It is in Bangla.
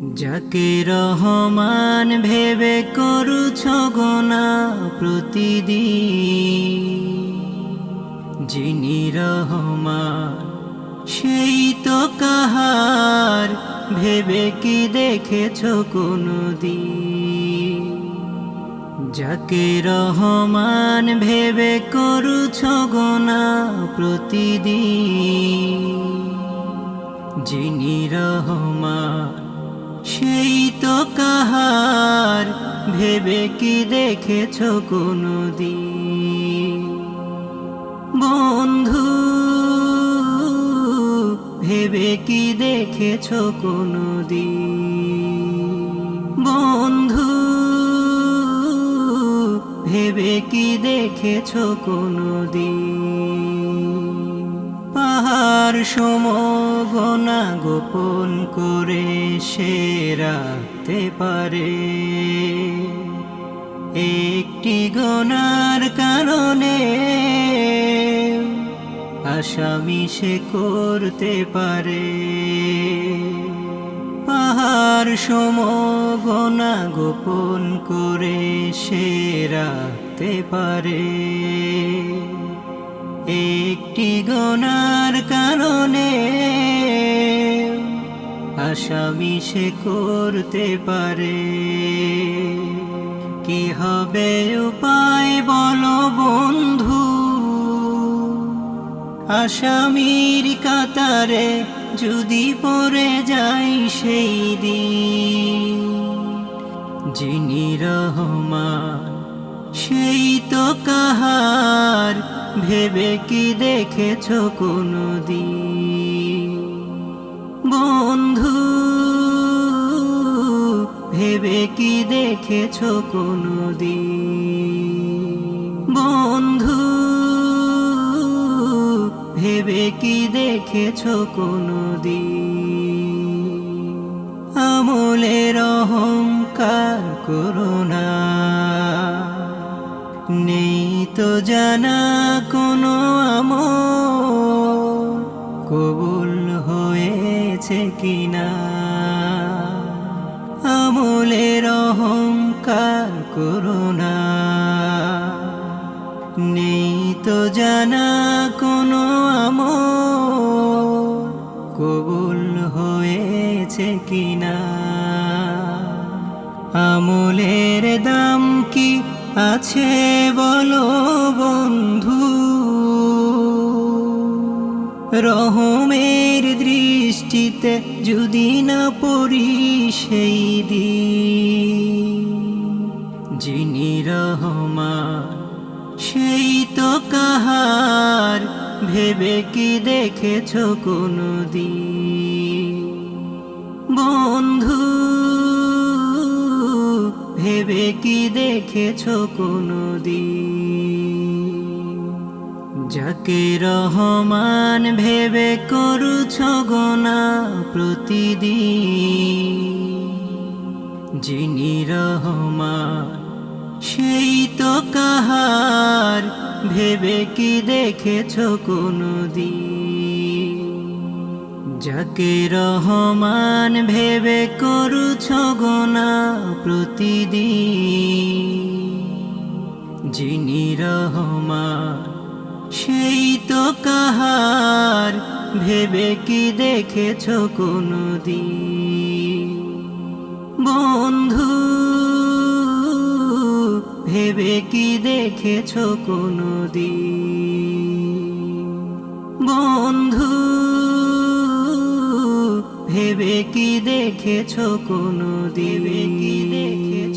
যাকে রহমান ভেবে করুছ গোনা প্রতিদিন। যিনি রহমান, সেই তো কাহার, ভেবে কি দেখেছ কোনো দিন যাকে রহমান ভেবে করুছ গোনা প্রতিদিন। যিনি রহমান সেই তো কাহার, ভেবে কি দেখেছ কোনো বন্ধু, ভেবে কি দেখেছ কোনো বন্ধু, ভেবে কি দেখেছ কোনো দিন পাহাড় সমগনা গোপন করে সে রাখতে পারে। একটি গনার কারণে আসামি সে করতে পারে। পাহাড় সমগনা গোপন করে সে রাখতে পারে। একটি গনার কারণে আসামি সে করতে পারে। কি হবে উপায় বলো বন্ধু? আসামির কাতারে যদি পড়ে যাই সেই দিন, যিনি রহমান, সেই তো কাহার ভেবে কি দেখেছ কোনো বন্ধু, ভেবে কি দেখেছ কোনো বন্ধু, ভেবে কি দেখেছ কোনো দিন আমলের অহংকার করোনা নেই তো জানা কোনো আমল কবুল হয়েছে কিনা? আমলের অহংকার করোনা নেই তো জানা কোনো আমল কবুল হয়েছে কিনা? আমলের দাম কি আছে বলো বন্ধু। রহমের দৃষ্টিতে যদি না পড়ি সেই দিন। যিনি রহমান, সেই তো কাহার। ভেবে কি দেখেছ কোনো দিন বন্ধু ভেবে কি দেখেছ কোনো যাকে রহমান ভেবে করুছ গোনা প্রতিদিন? যিনি রহমান, সেই তো কাহার, ভেবে কি দেখেছ কোনো দিন যাকে রহমান ভেবে করুছ গোনা প্রতিদিন। যিনি রহমান, সেই তো কাহার, ভেবে কি দেখেছ কোনো দিন বন্ধু, ভেবে কি দেখেছ কোনো দিন বন্ধু ভেবে কি দেখেছ কোনো দেবে কি দেখেছ